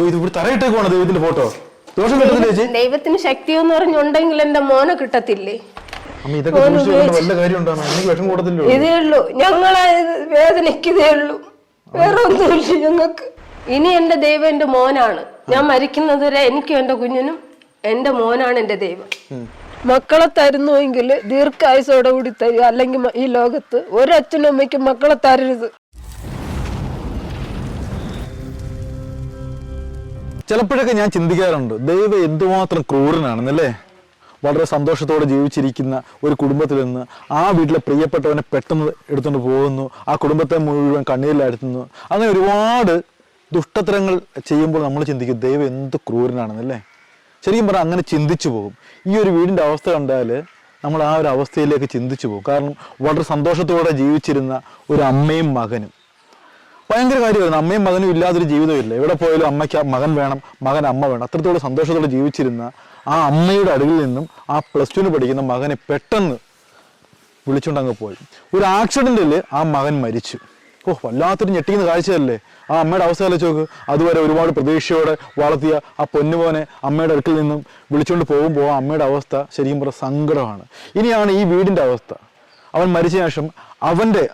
അയ്യോ ഇത് ഇവിടെ തറയിട്ടേക്കുവാണ് ദൈവത്തിന്റെ ഫോട്ടോ. ദോഷം കിട്ടുന്നില്ല ചേച്ചി? ദൈവത്തിന് ശക്തി എന്ന് പറഞ്ഞുണ്ടെങ്കിൽ എന്റെ മോനെ കിട്ടത്തില്ലേ? അമ്മ ഇതൊക്കെ സൂക്ഷിച്ചു വെക്കേണ്ട വല്ല കാര്യം ഉണ്ടാകും എനിക്ക് വിഷം കൂടത്തില്ലോ ഇതേ ഉള്ളൂ. ഞങ്ങളെ വേദനയ്ക്കിതേ ഉള്ളൂ. വേറെ ഒന്നുമില്ല ഞങ്ങൾക്ക്. ഇനി എന്റെ ദൈവം എന്റെ മോനാണ്. ഞാൻ മരിക്കുന്നത് വരെ എനിക്കും എന്റെ കുഞ്ഞിനും എന്റെ മോനാണ് എന്റെ ദൈവം. മക്കളെ തരുന്നുവെങ്കിൽ ദീർഘായുസോടെ കൂടി തരിക അല്ലെങ്കിൽ ഈ ലോകത്ത് ഒരച്ഛനും അമ്മയ്ക്കും മക്കളെ തരരുത്. ചിലപ്പോഴൊക്കെ ഞാൻ ചിന്തിക്കാറുണ്ട് ദൈവം എന്തുമാത്രം ക്രൂരനാണെന്നല്ലേ? വളരെ സന്തോഷത്തോടെ ജീവിച്ചിരിക്കുന്ന ഒരു കുടുംബത്തിൽ നിന്ന് ആ വീട്ടിലെ പ്രിയപ്പെട്ടവനെ പെട്ടെന്ന് എടുത്തുകൊണ്ട് പോകുന്നു ആ കുടുംബത്തെ മുഴുവൻ കണ്ണീരിലാഴ്ത്തുന്നു അങ്ങനെ ഒരുപാട് ദുഷ്ടത്തരങ്ങൾ ചെയ്യുമ്പോൾ നമ്മൾ ചിന്തിക്കും ദൈവം എന്ത് ക്രൂരനാണെന്നല്ലേ? ശരിക്കും പറഞ്ഞാൽ അങ്ങനെ ചിന്തിച്ചു പോകും. ഈ ഒരു വീടിന്റെ അവസ്ഥ കണ്ടാൽ നമ്മൾ ആ ഒരു അവസ്ഥയിലേക്ക് ചിന്തിച്ചു പോകും. കാരണം വളരെ സന്തോഷത്തോടെ ജീവിച്ചിരുന്ന ഒരു അമ്മയും മകനും. ഭയങ്കര കാര്യമായിരുന്നു. അമ്മയും മകനും ഇല്ലാതൊരു ജീവിതമില്ല? എവിടെ പോയാലും അമ്മയ്ക്ക് മകൻ വേണം മകൻ അമ്മ വേണം. അത്രത്തോളം സന്തോഷത്തോടെ ജീവിച്ചിരുന്ന ആ അമ്മയുടെ അടുവിൽ നിന്നും ആ പ്ലസ് ടുവിന് പഠിക്കുന്ന മകനെ പെട്ടെന്ന് വിളിച്ചുകൊണ്ട് അങ്ങ് പോയി. ഒരു ആക്സിഡന്റിൽ ആ മകൻ മരിച്ചു. ഓ വല്ലാത്തൊരു ഞെട്ടിക്കുന്ന കാഴ്ചയല്ലേ? ആ അമ്മയുടെ അവസ്ഥ ആലോചിച്ച് നോക്ക്. അതുവരെ ഒരുപാട് പ്രതീക്ഷയോടെ വളർത്തിയ ആ പൊന്നുപോനെ അമ്മയുടെ അടുക്കിൽ നിന്നും വിളിച്ചുകൊണ്ട് പോകുമ്പോൾ ആ അമ്മയുടെ അവസ്ഥ ശരിക്കും പറഞ്ഞ സങ്കടമാണ്. ഇനിയാണ് ഈ വീടിന്റെ അവസ്ഥ. അവൻ മരിച്ച ശേഷം അവന്റെ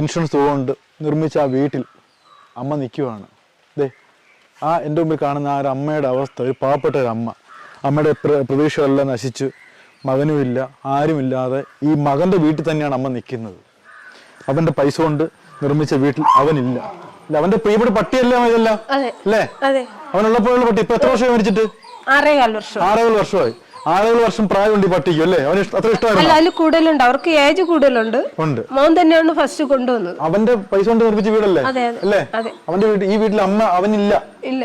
ഇൻഷുറൻസ് തുക കൊണ്ട് നിർമ്മിച്ച ആ വീട്ടിൽ അമ്മ നിൽക്കുവാണ് ദേ ആ എന്റെ മുമ്പിൽ കാണുന്ന ആ ഒരു അമ്മയുടെ അവസ്ഥ ഒരു പാവപ്പെട്ട ഒരു അമ്മ. അമ്മയുടെ പ്ര- പ്രതീക്ഷകളെല്ലാം നശിച്ചു. മകനുമില്ല ആരുമില്ലാതെ ഈ മകന്റെ വീട്ടിൽ തന്നെയാണ് അമ്മ നിൽക്കുന്നത്. അവന്റെ പൈസ കൊണ്ട് നിർമ്മിച്ച വീട്ടിൽ അവനില്ല. അല്ല അവന്റെ പ്രിയപ്പെട്ട പട്ടിയല്ല ഇതല്ല? അല്ലേ? അവനുള്ളപ്പോഴുള്ള പട്ടി ഇപ്പൊ എത്ര വർഷമായി മരിച്ചിട്ട്? ആറേകാൽ വർഷം. ആറേഴ് വർഷമായി. ആറേഴ് വർഷം പ്രായമുണ്ട് ഈ പട്ടിക്ക് അല്ലേ? അവന് അത്ര അല്ല ഇഷ്ടമായിരുന്നു അതിൽ കൂടുതലുണ്ട്. അവർക്ക് ഏജ് കൂടുതലുണ്ട്. ഉണ്ട്. മോൻ തന്നെയാണ് ഫസ്റ്റ് കൊണ്ടുവന്നത്. അവന്റെ പൈസ കൊണ്ട് നിർമ്മിച്ച വീടല്ലേ? അതെ, അതെ. അല്ലേ? അതെ. അവന്റെ വീട്ടിൽ ഈ വീട്ടിൽ അമ്മ അവനില്ല? ഇല്ല.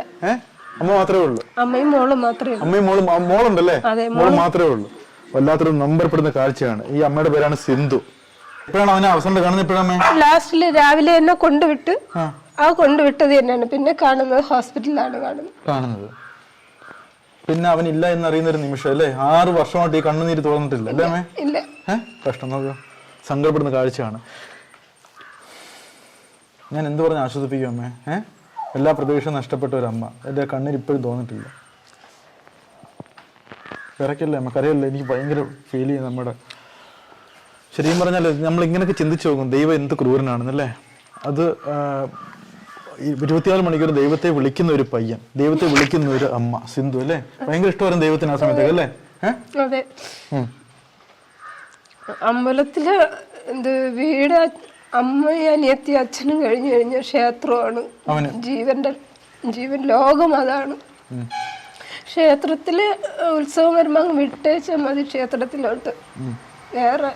അമ്മ മാത്രമേ ഉള്ളൂ. അമ്മയും മോളും മാത്രമേ ഉള്ളൂ. അമ്മയും മോളും മോളുണ്ടല്ലേ? അതെ, മോൾ മാത്രമേ ഉള്ളൂ. വല്ലാത്തൊരു നമ്പരപ്പെടുന്ന കാഴ്ചയാണ്. ഈ അമ്മയുടെ പേരാണ് സിന്ധു. എപ്പോഴാണ് അവനെ അവസാനം കാണുന്നത്? എപ്പോഴാണ് ലാസ്റ്റിൽ രാവിലെ എന്നെ കൊണ്ടുവിട്ട് ആ. ആ കൊണ്ടുവിട്ടത് തന്നെയാണ്. പിന്നെ കാണുന്നത് ഹോസ്പിറ്റലിലാണ് കാണുന്നത്. കാണുന്നത്. പിന്നെ അവൻ ഇല്ല എന്നറിയുന്ന ഒരു നിമിഷം അല്ലേ? ആറ് വർഷമായിട്ട് ഈ കണ്ണുനീര് തോന്നിട്ടില്ല അല്ലേ അമ്മേ? ഇല്ല ഏ? കഷ്ടം. നോക്കുക സങ്കടപ്പെടുന്ന കാഴ്ചയാണ്. ഞാൻ എന്ത് പറഞ്ഞ് ആശ്വസിപ്പിക്കും അമ്മേ? ഏ? എല്ലാ പ്രതീക്ഷയും നഷ്ടപ്പെട്ട ഒരു അമ്മ. എന്റെ കണ്ണിൽ ഇപ്പോഴും തോന്നിട്ടില്ല. വിറയ്ക്കല്ലേ അമ്മ? കരയല്ലേ? എനിക്ക് ഭയങ്കര ഫീൽ ചെയ്യും നമ്മുടെ. ശരിക്കും പറഞ്ഞാൽ നമ്മൾ ഇങ്ങനെയൊക്കെ ചിന്തിച്ചു നോക്കും. ദൈവം എന്ത് ക്രൂരനാണെന്നല്ലേ? അത് ഇരുപത്തിനാല് മണിക്കൂർ ദൈവത്തെ വിളിക്കുന്ന ഒരു പയ്യൻ ദൈവത്തെ വിളിക്കുന്ന ഒരു അമ്മ സിന്ധു അല്ലേ? ഭയങ്കര ഇഷ്ടമായിരുന്നു ദൈവത്തിന് ആ സമയത്ത് അല്ലേ? അതെ. അമ്പലത്തിൽ എന്ത് വീട് അമ്മയും അനിയത്തി അച്ഛനും കഴിഞ്ഞു കഴിഞ്ഞ ക്ഷേത്രമാണ്. ജീവന്റെ ജീവൻ ലോകം അതാണ്. ക്ഷേത്രത്തിൽ ഉത്സവം വരുമ്പോ അങ്ങ് വിട്ടേച്ചാൽ മതി ക്ഷേത്രത്തിലോട്ട്. വേറെ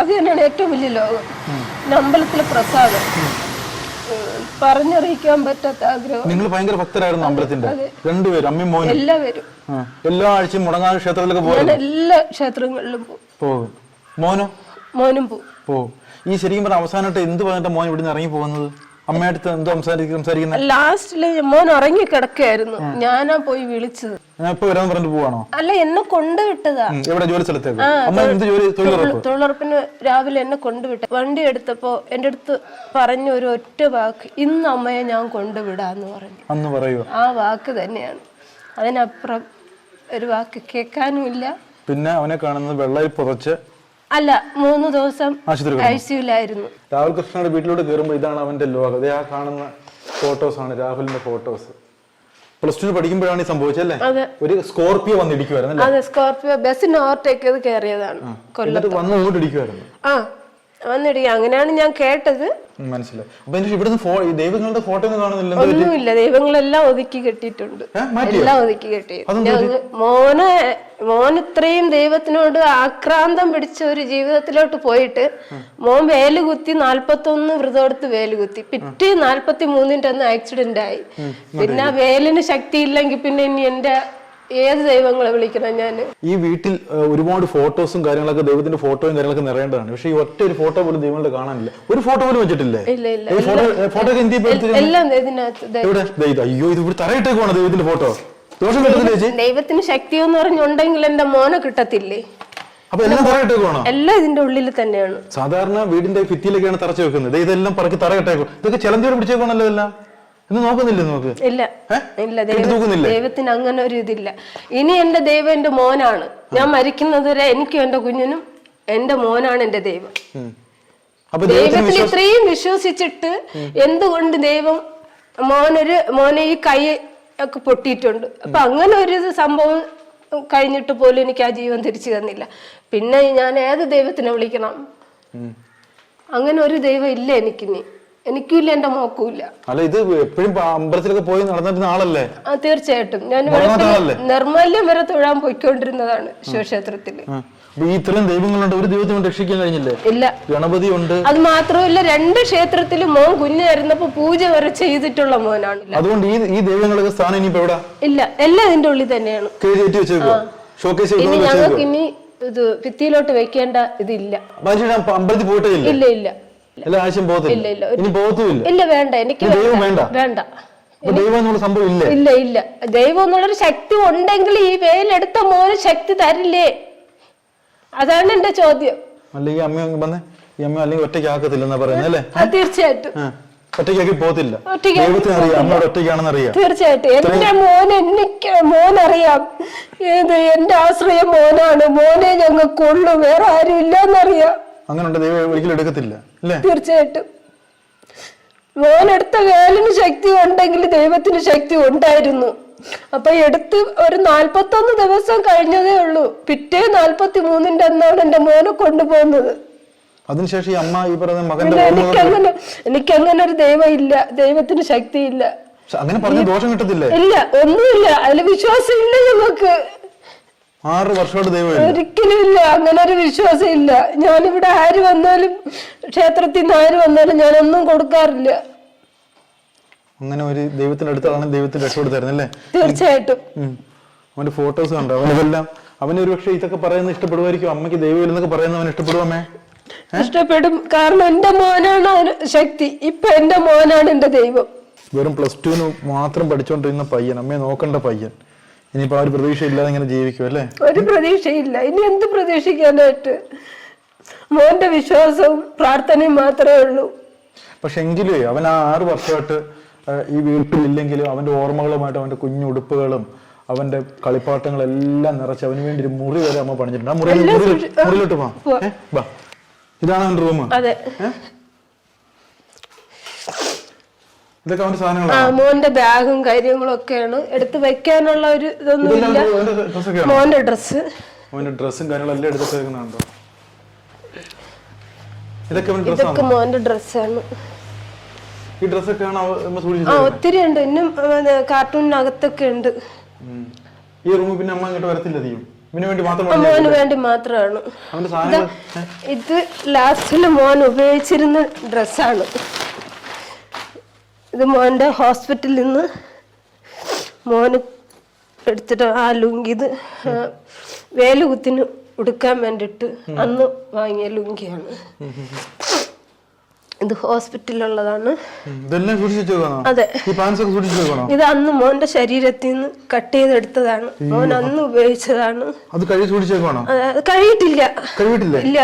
അത് തന്നെയാണ് ഏറ്റവും വലിയ ലോകം. അമ്പലത്തിലെ പ്രസാദം. പറഞ്ഞറിയിക്കാൻ പറ്റാത്ത ആഗ്രഹം. നിങ്ങൾ ഭയങ്കര ഭക്തരായിരുന്നു അമ്പലത്തിന്റെ. രണ്ടുപേരും അമ്മയും മോനും. എല്ലാവരും. എല്ലാ ആഴ്ചയും മുടങ്ങാതെ ക്ഷേത്രത്തിലൊക്കെ പോകും എല്ലാ ക്ഷേത്രങ്ങളിലും പോകും. മോനോ? മോനും പോകും പോകും ഈ ശരിക്കും പറഞ്ഞ അവസാനമായിട്ട് എന്ത് പറഞ്ഞിട്ട് മോൻ ഇവിടുന്ന് ഇറങ്ങി പോകുന്നത്? അമ്മയടുത്ത് എന്തോ ലാസ്റ്റിൽ മോൻ ഉറങ്ങി കിടക്കായിരുന്നു ഞാനാ പോയി വിളിച്ചത്. ഞാൻ ഇപ്പൊ വരാൻ പറഞ്ഞിട്ട് പോവാണോ? അല്ല എന്നെ കൊണ്ടുവിട്ടതാ എവിടെ? ജോലി സ്ഥലത്തേക്ക്? തൊഴിലുറപ്പിന് രാവിലെ എന്നെ കൊണ്ടുവിട്ട വണ്ടി എടുത്തപ്പോ എന്റെ അടുത്ത് പറഞ്ഞ ഒരു ഒറ്റ വാക്ക് ഇന്ന് അമ്മയെ ഞാൻ കൊണ്ടുവിടാന്ന് പറഞ്ഞു. അന്ന് പറയുക ആ വാക്ക് തന്നെയാണ്. അതിനപ്പുറം ഒരു വാക്ക് കേൾക്കാനും ഇല്ല പിന്നെ അവനെ കാണുന്നത് വെള്ളയിൽ പുതച്ച് അല്ല മൂന്ന് ദിവസം ഐ സിയുലായിരുന്നു രാഹുൽ കൃഷ്ണയുടെ വീട്ടിലോട്ട് കയറുമ്പോൾ ഇതാണ് അവന്റെ ലോകം. അതേ ആ കാണുന്ന ഫോട്ടോസ് ആണ് രാഹുലിന്റെ ഫോട്ടോസ് പ്ലസ് ടു പഠിക്കുമ്പോഴാണ് ഈ സംഭവിച്ചല്ലേ അതെ. ഒരു സ്കോർപിയോ വന്നിടിക്കുവായിരുന്നു അല്ലേ അതെ സ്കോർപ്പിയോ ബസ്സിന് ഓവർടേക്ക് ചെയ്ത് കയറിയതാണ് കൊല്ലത്ത്. വന്ന് ഇങ്ങോട്ട് ഇടിക്കുമായിരുന്നു ആ വന്നിടിക്കുക അങ്ങനെയാണ് ഞാൻ കേട്ടത്. മനസ്സിലായി. അപ്പൊ എനിക്ക് ഇവിടുന്ന് ദൈവങ്ങളുടെ ഫോട്ടോ ഒന്നും കാണുന്നില്ല. ഒന്നുമില്ല ദൈവങ്ങളെല്ലാം ഒതുക്കി കെട്ടിയിട്ടുണ്ട്. എല്ലാം ഒതുക്കി കെട്ടി മോനെ മോൻ ഇത്രയും ദൈവത്തിനോട് ആക്രാന്തം പിടിച്ച ഒരു ജീവിതത്തിലോട്ട് പോയിട്ട് മോൻ വേൽ കുത്തി നാല്പത്തൊന്ന് വ്രതമെടുത്ത് വേൽ കുത്തി. പിറ്റേ നാല്പത്തി മൂന്നിന്റെ അന്ന് ആക്സിഡന്റ് ആയി പിന്നെ ആ വേലിന് ശക്തി ഇല്ലെങ്കിൽ പിന്നെ ഇനി എന്റെ ഏത് ദൈവങ്ങളെ വിളിക്കണം ഞാൻ? ഈ വീട്ടിൽ ഒരുപാട് ഫോട്ടോസും കാര്യങ്ങളൊക്കെ ദൈവത്തിന്റെ ഫോട്ടോയും കാര്യങ്ങളൊക്കെ നിറയേണ്ടതാണ്. പക്ഷേ ഈ ഒറ്റ ഒരു ഫോട്ടോ പോലും ദൈവങ്ങളുടെ കാണാനില്ല. ഒരു ഫോട്ടോ പോലും വെച്ചിട്ടില്ലേ? ഫോട്ടോ എല്ലാം അയ്യോ ഇത് ഇവിടെ തറയിട്ടേക്കുവാണ് ദൈവത്തിന്റെ ഫോട്ടോ. ദോഷം കിട്ടത്തില്ലേ ചേച്ചി? ദൈവത്തിന് ശക്തി എന്ന് പറഞ്ഞുണ്ടെങ്കിൽ എന്റെ മോനെ കിട്ടത്തില്ലേ? എല്ലാം ഇതിന്റെ ഉള്ളിൽ തന്നെയാണ്. സാധാരണ വീടിന്റെ ഭിത്തിയിലൊക്കെയാണ് തറച്ചു വെക്കുന്നത്. ഇതെല്ലാം പറക്കി തറയിട്ടേക്കും ഇതൊക്കെ ചിലന്തിയോട് പിടിച്ചേക്കണല്ലോ എല്ലാം? ഇന്ന് നോക്കുന്നില്ല നോക്ക് ഇല്ല. ഇല്ല ദൈവത്തിന് അങ്ങനെ ഒരു ഇതില്ല. ഇനി എന്റെ ദൈവം എന്റെ മോനാണ്. ഞാൻ മരിക്കുന്നത് വരെ എനിക്കും എന്റെ കുഞ്ഞിനും എന്റെ മോനാണ് എന്റെ ദൈവം. ദൈവത്തിൽ ഇത്രയും വിശ്വസിച്ചിട്ട് എന്തുകൊണ്ട് ദൈവം മോനൊരു മോനെ ഈ കൈ ഒക്കെ പൊട്ടിയിട്ടുണ്ട്? അപ്പൊ അങ്ങനെ ഒരു സംഭവം കഴിഞ്ഞിട്ട് പോലും എനിക്ക് ആ ജീവൻ തിരിച്ചു തന്നില്ല. പിന്നെ ഞാൻ ഏത് ദൈവത്തിനെ വിളിക്കണം? അങ്ങനെ ഒരു ദൈവം ഇല്ല എനിക്കിനി. എനിക്കും ഇല്ല എന്റെ മോക്കൂല്ല അല്ല ഇത് എപ്പോഴും അമ്പലത്തിലൊക്കെ പോയി നടന്നിരുന്ന ആളല്ലേ ആ തീർച്ചയായിട്ടും. ഞാൻ നിർമ്മല്യം വരെ തൊഴാൻ പോയിക്കൊണ്ടിരുന്നതാണ് ശിവക്ഷേത്രത്തിൽ. ഈ ഇത്രയും ദൈവങ്ങളുണ്ട് ഒരു ദൈവത്തിനും രക്ഷിക്കാൻ കഴിഞ്ഞില്ലേ? ഇല്ല. ഗണപതി ഉണ്ട്. അത് മാത്രമല്ല രണ്ട് ക്ഷേത്രത്തിലും മോൻ കുഞ്ഞായിരുന്നപ്പോ പൂജ വരെ ചെയ്തിട്ടുള്ള മോനാണ്. അതുകൊണ്ട് ഈ ഈ ദൈവങ്ങളൊക്കെ സ്ഥാനം ഇനി എവിടെ? ഇല്ല എല്ലാം ഇതിന്റെ ഉള്ളിൽ തന്നെയാണ്. കേറ്റി വെച്ചേക്കോ ഷോക്കേസ് ഇനി ഞങ്ങൾക്ക് ഇനി ഇത് ഭിത്തിയിലോട്ട് വെക്കേണ്ട ഇതില്ല. അമ്പലത്തിൽ പോയിട്ടേ ഇല്ല ഇല്ല. ഇല്ല. വേണ്ട. എനിക്ക് വേണ്ട? ഇല്ലേ? ഇല്ല ദൈവം എന്നുള്ളൊരു ശക്തി ഉണ്ടെങ്കിൽ ഈ വേലെടുത്ത മോന് ശക്തി തരില്ലേ? അതാണ് എന്റെ ചോദ്യം. അല്ലെങ്കിൽ അമ്മ വന്നേ ഈ അമ്മ അല്ലെങ്കിൽ ഒറ്റയ്ക്ക് ആക്കത്തില്ലെന്നാ തീർച്ചയായിട്ടും. ആ. ഒറ്റയ്ക്കാക്കി പോകത്തില്ല. ദൈവത്തിന് അറിയാം. ഒറ്റയ്ക്കാണെന്ന് അറിയാം തീർച്ചയായിട്ടും. എന്റെ മോൻ എനിക്ക് മോനറിയാം. ഏത് എന്റെ ആശ്രയം മോനാണ്. മോനെ ഞങ്ങൾക്കുള്ളൂ. വേറെ ആരും ഇല്ലെന്നറിയാം അങ്ങനെ ദൈവം ഒരിക്കലും എടുക്കത്തില്ല. തീർച്ചയായിട്ടും. എടുത്ത വേലിന് ശക്തി ഉണ്ടെങ്കിൽ ദൈവത്തിന് ശക്തി ഉണ്ടായിരുന്നു. അപ്പൊ എടുത്ത് ഒരു നാൽപ്പത്തൊന്ന് ദിവസം കഴിഞ്ഞതേ ഉള്ളൂ. പിറ്റേ നാൽപ്പത്തി മൂന്നിന്റെ അന്നാണ് എന്റെ മോനെ കൊണ്ടുപോകുന്നത്. അതിനുശേഷം ഈ അമ്മ ഈ മകന്റെ എനിക്കങ്ങനെ എനിക്കങ്ങനെ ഒരു ദൈവം ഇല്ല. ദൈവത്തിന് ശക്തിയില്ല ഇല്ല. അങ്ങനെ പറഞ്ഞ ദോഷം കിട്ടത്തില്ലേ? ഇല്ല. ഒന്നുമില്ല. അതിൽ വിശ്വാസം ഇല്ല ഞങ്ങൾക്ക് ആറ് വർഷമായിട്ട് ദൈവം ഇല്ല. ഒരിക്കലും ഇല്ല. അങ്ങനെ ഒരു വിശ്വാസം ഇല്ല. ഞാനിവിടെ ആര് വന്നാലും ക്ഷേത്രത്തിൽ നിന്ന് ആര് വന്നാലും ഞാനൊന്നും കൊടുക്കാറില്ല. അങ്ങനെ ഒരു ദൈവത്തിന്റെ അടുത്താണ് ദൈവത്തിന് രക്ഷപ്പെടുത്തായിരുന്നല്ലേ തീർച്ചയായിട്ടും. അവന്റെ ഫോട്ടോസ് കണ്ടോ? അവനെല്ലാം അവന് ഒരു പക്ഷേ ഇതൊക്കെ പറയുന്നത് ഇഷ്ടപ്പെടുമായിരിക്കും. അമ്മയ്ക്ക് ദൈവം എന്നൊക്കെ പറയുന്നത് അവൻ ഇഷ്ടപ്പെടുവാമേ ഇഷ്ടപ്പെടും. കാരണം എന്റെ മോനാണ് ശക്തി. ഇപ്പൊ എന്റെ മോനാണ് എന്റെ ദൈവം. വെറും പ്ലസ് ടുവിന് മാത്രം പഠിച്ചുകൊണ്ടിരുന്ന പയ്യൻ. അമ്മയെ നോക്കേണ്ട പയ്യൻ. ഇനിയിപ്പോ ആ ഒരു പ്രതീക്ഷ ഇല്ലാതെ ഇങ്ങനെ ജീവിക്കും അല്ലേ? ഒരു പ്രതീക്ഷയില്ല. ഇനി എന്ത് പ്രതീക്ഷിക്കാനായിട്ട്? മോന്റെ വിശ്വാസവും പ്രാർത്ഥനയും മാത്രമേ ഉള്ളൂ. പക്ഷെ എങ്കിലും അവൻ ആ ആറ് വർഷമായിട്ട് ഈ വീട്ടിലില്ലെങ്കിലും അവന്റെ ഓർമ്മകളുമായിട്ട് അവന്റെ കുഞ്ഞു ഉടുപ്പുകളും അവന്റെ കളിപ്പാട്ടങ്ങളെല്ലാം നിറച്ച് അവന് വേണ്ടി ഒരു മുറി വരെ അമ്മ പണിഞ്ഞിട്ടുണ്ട് ആ മുറി മുറി മുറിയിലോട്ട് പോവാം ഇതാണ് അവന്റെ റൂം. അതെ. ഇതൊക്കെ അവന്റെ ആ മോന്റെ ബാഗും കാര്യങ്ങളും ഒക്കെയാണ്. എടുത്ത് വെക്കാനുള്ള ഒരു ഇതൊന്നുമില്ല മോന്റെ ഡ്രസ് ഡ്രസ്സൊക്കെയാണ്? മോന്റെ ഡ്രസ്സ്. അവന്റെ ഡ്രസ്സും കാര്യങ്ങളും എല്ലാം എടുത്ത് വെക്കുന്നുണ്ടോ ഇതൊക്കെ ഡ്രസ്സാണ്? മോന്റെ ഡ്രസ്സാണ്. ഈ ഡ്രസ്സൊക്കെയാണ് അവ അമ്മ ആ ഒത്തിരി ഉണ്ട്. ഇന്നും കാർട്ടൂണിനകത്തൊക്കെ ഉണ്ട്. ഉം. ഈ റൂമിൽ പിന്നെ അമ്മ ഇങ്ങോട്ട് വരത്തില്ല അധികം. ഇവന് വേണ്ടി മാത്രം ആ, മോന് വേണ്ടി മാത്രമാണ്. അവന്റെ സാധനങ്ങൾ ഇത് ലാസ്റ്റിൽ മോൻ ഉപയോഗിച്ചിരുന്ന ഡ്രസ്സാണ്. ഇത് മോന്റെ ഹോസ്പിറ്റലിൽ നിന്ന് മോന് എടുത്തിട്ട് ആ ലുങ്കി ഇത് വേലുകുത്തിന് ഉടുക്കാൻ വേണ്ടിയിട്ട് അന്ന് വാങ്ങിയ ലുങ്കിയാണ്. ഇത് ഹോസ്പിറ്റലിലുള്ളതാണ്. അതെ. ഇത് അന്ന് മോന്റെ ശരീരത്തിൽ നിന്ന് കട്ട് ചെയ്തെടുത്തതാണ്. മോൻ അന്ന് ഉപയോഗിച്ചതാണ്. അത് കഴിയിട്ടില്ല ഇല്ല.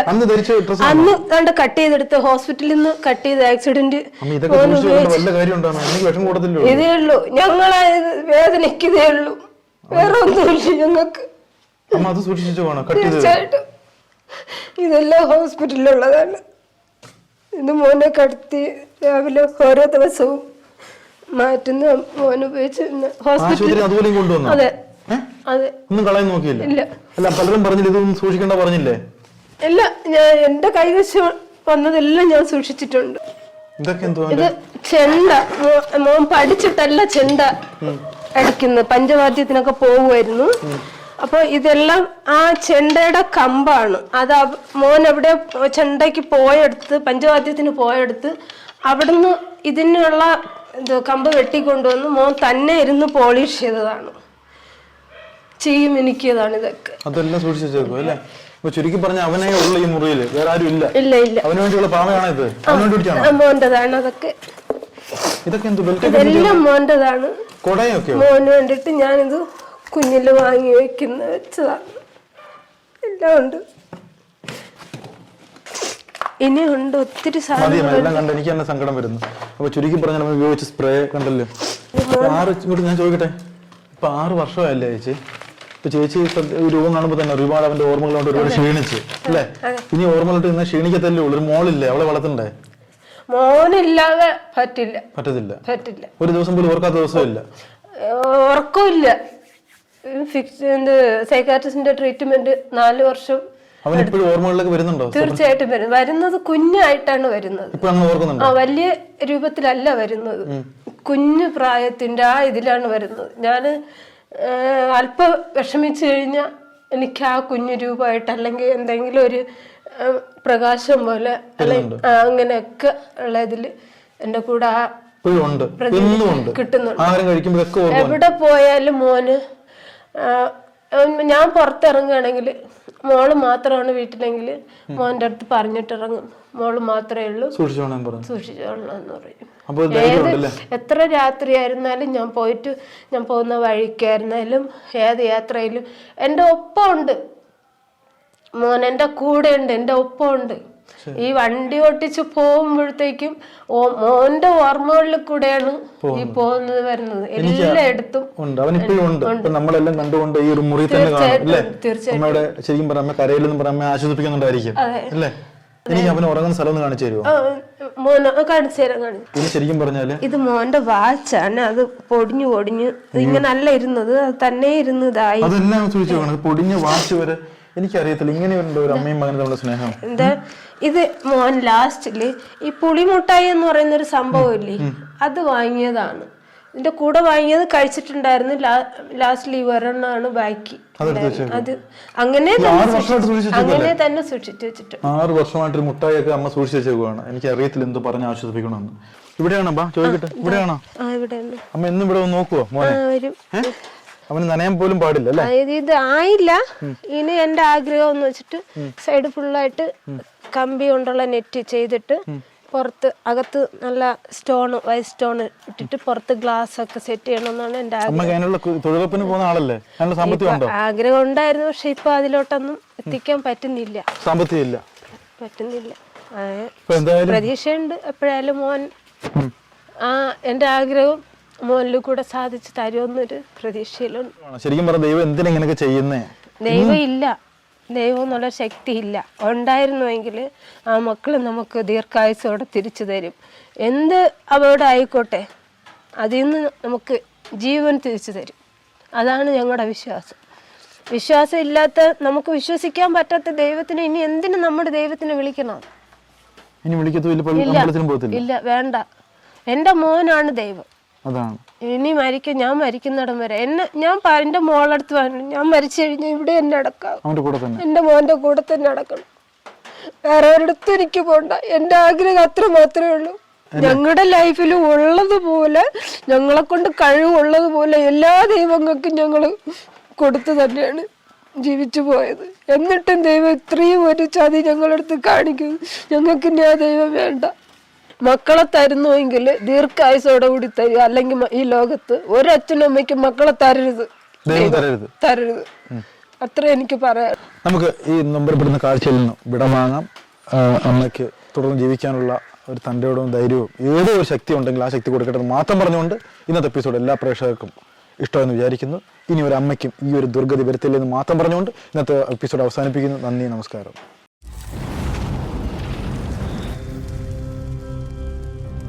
അന്ന് കണ്ട് കട്ട് ചെയ്തെടുത്ത് ഹോസ്പിറ്റലിൽ നിന്ന് കട്ട് ചെയ്ത ആക്സിഡന്റ് മോൻ ഉപയോഗിച്ചു. ഉണ്ടോ എനിക്ക് വിഷം കൂടത്തില്ലോ ഇതേ ഉള്ളൂ. ഞങ്ങളെ ഉള്ളൂ. വേറെ ഒന്നുമില്ല ഞങ്ങൾക്ക്. തീർച്ചയായിട്ടും. ഇതെല്ലാം ഹോസ്പിറ്റലിലുള്ളതാണ്. ഇത് മോനെ കടത്തി രാവിലെ ഓരോ ദിവസവും മാറ്റുന്ന മോൻ ഉപയോഗിച്ച് ആശുപത്രി അതുപോലെയും കൊണ്ടുവന്നോ? അതെ. അതെ. ഒന്നും കളയാൻ നോക്കിയില്ല? ഇല്ല. അല്ല പലരും പറഞ്ഞില്ല ഇതൊന്നും സൂക്ഷിക്കണ്ട പറഞ്ഞില്ലേ? ഇല്ല ഞാൻ എന്റെ കൈവശം വന്നതെല്ലാം ഞാൻ സൂക്ഷിച്ചിട്ടുണ്ട്. ഇതൊക്കെ ഇത് ചെണ്ട. മോൻ പഠിച്ചിട്ടല്ല ചെണ്ട അടിക്കുന്നത്. പഞ്ചവാദ്യത്തിനൊക്കെ പോകുമായിരുന്നു അപ്പൊ ഇതെല്ലാം ആ ചെണ്ടയുടെ കമ്പാണ്. അത് മോൻ എവിടെ ചെണ്ടയ്ക്ക് പോയെടുത്ത് പഞ്ചവാദ്യത്തിന് പോയെടുത്ത് അവിടുന്ന് ഇതിനുള്ള ഇത് കമ്പ് വെട്ടിക്കൊണ്ടുവന്ന് മോൻ തന്നെ ഇരുന്ന് പോളിഷ് ചെയ്തതാണ്. ചെയ്യും എനിക്കതാണ് ഇതൊക്കെ. അതെല്ലാം സൂക്ഷിച്ചു വെച്ചേക്കും അല്ലേ? അപ്പൊ ചുരുക്കി പറഞ്ഞ അവനെ ഉള്ള ഈ മുറിയിൽ വേറെ ആരും ഇല്ല. ഇല്ല ഇല്ല. അവന് വേണ്ടിയുള്ള പാവയാണ് ഇത്? അവന് മോന്റെതാണ് അതൊക്കെ. ഇതൊക്കെ എന്ത് ബെൽറ്റ് ഇതെല്ലാം മോന്റെതാണ് കൊടയൊക്കെയോ? മോന് വേണ്ടിട്ട് ഞാനിത് കുഞ്ഞിൽ വാങ്ങി വെക്കുന്ന വെച്ചതാണ് എല്ലാം ഉണ്ട്. ഇനിയുണ്ട് ഒത്തിരി മതി സാധനം അമ്മ, എല്ലാം കണ്ട് എനിക്ക് തന്നെ സങ്കടം വരുന്നു. അപ്പൊ ചുരുക്കി പറഞ്ഞാൽ നമ്മൾ ഉപയോഗിച്ച സ്പ്രേ കണ്ടല്ലോ. ആറ് ഇങ്ങോട്ട് ഞാൻ ചോദിക്കട്ടെ? ഇപ്പൊ ആറ് വർഷമായല്ലേ ചേച്ചി? ഇപ്പൊ ചേച്ചി രൂപം കാണുമ്പോ തന്നെ ഒരുപാട് അവന്റെ ഓർമ്മകളോട് ഒരുപാട് ക്ഷീണിച്ച് അല്ലേ? ഇനി ഓർമ്മകളോട്ട് ഇന്ന് ക്ഷീണിക്കത്തല്ലേ ഉള്ളൂ? ഒരു മോളില്ലേ? അവളെ വളർത്തണ്ടേ? മോനില്ലാതെ പറ്റില്ല. പറ്റത്തില്ല. പറ്റില്ല. ഒരു ദിവസം പോലും ഓർക്കാത്ത ദിവസമില്ല. ഉറക്കമില്ല സൈക്കാട്രിസ്റ്റിന്റെ ട്രീറ്റ്മെന്റ് നാല് വർഷം ഓർമ്മകളിലേക്ക് വരുന്നുണ്ടോ? തീർച്ചയായിട്ടും വരും. വരുന്നത് കുഞ്ഞായിട്ടാണ് വരുന്നത്. ആ വലിയ രൂപത്തിലല്ല വരുന്നത്. കുഞ്ഞു പ്രായത്തിന്റെ ആ ഇതിലാണ് വരുന്നത്. ഞാൻ അല്പ വിഷമിച്ചു കഴിഞ്ഞാൽ എനിക്ക് ആ കുഞ്ഞു രൂപമായിട്ട് അല്ലെങ്കിൽ എന്തെങ്കിലും ഒരു പ്രകാശം പോലെ അല്ലെങ്കിൽ അങ്ങനെയൊക്കെ ഉള്ള ഇതിൽ എന്റെ കൂടെ ആ കിട്ടുന്നുണ്ട്. എവിടെ പോയാലും മോന് ഞാൻ പുറത്തിറങ്ങുകയാണെങ്കിൽ മോൾ മാത്രമാണ് വീട്ടിലെങ്കിൽ മോന്റെ അടുത്ത് പറഞ്ഞിട്ടിറങ്ങും. മോൾ മാത്രമേ ഉള്ളൂ. സൂക്ഷിച്ചോളണം എന്ന് പറയും. ധൈര്യം എത്ര രാത്രി ആയിരുന്നാലും ഞാൻ പോയിട്ട് ഞാൻ പോകുന്ന വഴിക്കായിരുന്നാലും ഏത് യാത്രയിലും എന്റെ ഒപ്പമുണ്ട്. മോൻ എന്റെ കൂടെ ഉണ്ട് എന്റെ ഒപ്പം ഉണ്ട് ഈ വണ്ടി ഓട്ടിച്ച് പോകുമ്പോഴത്തേക്കും മോന്റെ ഓർമ്മകളിൽ കൂടെയാണ് ഈ പോകുന്നത്. വരുന്നത്. എല്ലായിടത്തും അവൻ നമ്മളെല്ലാം കണ്ടുകൊണ്ട് ഈ ഒരു മുറി തന്നെ തീർച്ചയായിട്ടും ശരിക്കും ആശ്വസിപ്പിക്കുന്നുണ്ടായിരിക്കും അല്ലേ? എനിക്ക് അവന് ഉറങ്ങുന്ന സ്ഥലം ഒന്ന് കാണിച്ചു തരുമോ കാണിച്ചു തരാം ഇത് ശരിക്കും പറഞ്ഞാൽ ഇത് മോന്റെ വാച്ചാണ്. അത് പൊടിഞ്ഞു പൊടിഞ്ഞു ഇങ്ങനെ അല്ല ഇരുന്നത്. അത് തന്നെ ഇരുന്നതായി അതെല്ലാം പൊടിഞ്ഞ വാച്ച് വരെ എനിക്കറിയത്തില്ല ഇങ്ങനെയുണ്ട് ഒരു അമ്മയും മകനും തമ്മിലുള്ള സ്നേഹം? എന്താ? ഇത് മോൻ ലാസ്റ്റിൽ ഈ പുളിമുട്ടായി എന്ന് പറയുന്ന ഒരു സംഭവം ഇല്ലേ അത് വാങ്ങിയതാണ്. ഇതിന്റെ കൂടെ വാങ്ങിയത് കഴിച്ചിട്ടുണ്ടായിരുന്നു. ലാസ്റ്റിൽ ഈ ഒരെണ്ണാണ് ബാക്കി. അത് അങ്ങനെ അങ്ങനെ തന്നെ സൂക്ഷിച്ചു വെച്ചിട്ട്. ആറ് വർഷമായിട്ട് മുട്ടായൊക്കെ അമ്മ സൂക്ഷിച്ചു വെച്ചേക്കുവാണ്. എനിക്ക് അറിയത്തില്ല എന്തോ പറഞ്ഞ് ആശ്വസിപ്പിക്കണമെന്ന്. ഇവിടെയാണോ ബാ? ചോദിക്കട്ടെ. ഇവിടെയാണോ? അമ്മ എന്നും ഇവിടെ നോക്കുവോ മോനെ? അവന് നനയാൻ പോലും പാടില്ല അതായത് ഇത് ആയില്ല. ഇനി എന്റെ ആഗ്രഹം എന്ന് വെച്ചിട്ട് സൈഡ് ഫുള്ളായിട്ട് കമ്പി കൊണ്ടുള്ള നെറ്റ് ചെയ്തിട്ട് പുറത്ത് അകത്ത് നല്ല സ്റ്റോൺ വൈറ്റ് സ്റ്റോൺ ഇട്ടിട്ട് പുറത്ത് ഗ്ലാസ് ഒക്കെ സെറ്റ് ചെയ്യണമെന്നാണ് എന്റെ ആഗ്രഹം. ആഗ്രഹം ഉണ്ടായിരുന്നു പക്ഷെ ഇപ്പൊ അതിലോട്ടൊന്നും എത്തിക്കാൻ പറ്റുന്നില്ല. സാമ്പത്തികമില്ല. പറ്റുന്നില്ല. പ്രതീക്ഷയുണ്ട് എപ്പോഴായാലും മോൻ. ആ എന്റെ ആഗ്രഹം മോനിൽ കൂടെ സാധിച്ചു തരുമെന്നൊരു പ്രതീക്ഷയിലുണ്ട്. ശരിക്കും പറഞ്ഞ ദൈവം എന്തിനാ ഇങ്ങനെയൊക്കെ ചെയ്യുന്നേ? ദൈവം ഇല്ല. ദൈവം എന്നുള്ള ശക്തി ഇല്ല. ഉണ്ടായിരുന്നുവെങ്കിൽ ആ മക്കൾ നമുക്ക് ദീർഘായുസോടെ തിരിച്ചു തരും. എന്ത് അപകടം ആയിക്കോട്ടെ അതിൽ നിന്ന് നമുക്ക് ജീവൻ തിരിച്ചു തരും. അതാണ് ഞങ്ങളുടെ വിശ്വാസം. വിശ്വാസം ഇല്ലാത്ത നമുക്ക് വിശ്വസിക്കാൻ പറ്റാത്ത ദൈവത്തിന് ഇനി എന്തിനു നമ്മുടെ ദൈവത്തിനെ വിളിക്കണം? ഇനി ഇല്ല വേണ്ട. എന്റെ മോനാണ് ദൈവം. അതാണ്. ഇനി മരിക്കും ഞാൻ മരിക്കുന്നിടം വരെ. എന്നെ ഞാൻ എന്റെ മോളടുത്ത് പറഞ്ഞു ഞാൻ മരിച്ചു കഴിഞ്ഞാൽ ഇവിടെ എന്നെ അടക്കാം. അവന്റെ കൂടെ തന്നെ. എന്റെ മോന്റെ കൂടെ തന്നെ അടക്കണം. വേറെ ഒരിടത്തും എനിക്ക് പോണ്ട. എന്റെ ആഗ്രഹം അത്ര മാത്രമേ ഉള്ളൂ. ഞങ്ങളുടെ ലൈഫിൽ ഉള്ളതുപോലെ ഞങ്ങളെ കൊണ്ട് കഴിവുള്ളതുപോലെ എല്ലാ ദൈവങ്ങൾക്കും ഞങ്ങൾ കൊടുത്തു തന്നെയാണ് ജീവിച്ചു പോയത്. എന്നിട്ടും ദൈവം ഇത്രയും ഒരു ചതി ഞങ്ങളെടുത്ത് കാണിക്കുന്നു. ഞങ്ങൾക്ക് ഇനി ആ ദൈവം വേണ്ട. മക്കളെ തരുന്നുവെങ്കിൽ ദീർഘായുസോടെ കൂടി തരിക. അല്ലെങ്കിൽ ഈ ലോകത്ത് ഒരച്ഛനും അമ്മയ്ക്കും മക്കളെ തരരുത്. തരരുത്. തരരുത്. അത്ര എനിക്ക് പറയാം. നമുക്ക് ഈ നൊമ്പരപ്പെടുന്ന കാഴ്ചയിൽ നിന്ന് വിടവാങ്ങാം. അമ്മയ്ക്ക് തുടർന്ന് ജീവിക്കാനുള്ള ഒരു തന്റെയോടും ധൈര്യവും ഏതോ ഒരു ശക്തി ഉണ്ടെങ്കിൽ ആ ശക്തി കൊടുക്കട്ടെ എന്ന് മാത്രം പറഞ്ഞുകൊണ്ട് ഇന്നത്തെ എപ്പിസോഡ് എല്ലാ പ്രേക്ഷകർക്കും ഇഷ്ടമെന്ന് വിചാരിക്കുന്നു. ഇനി ഒരു അമ്മയ്ക്കും ഈ ഒരു ദുർഗതി വരുത്തില്ലെന്ന് മാത്രം പറഞ്ഞുകൊണ്ട് ഇന്നത്തെ എപ്പിസോഡ് അവസാനിപ്പിക്കുന്നു. നന്ദി നമസ്കാരം.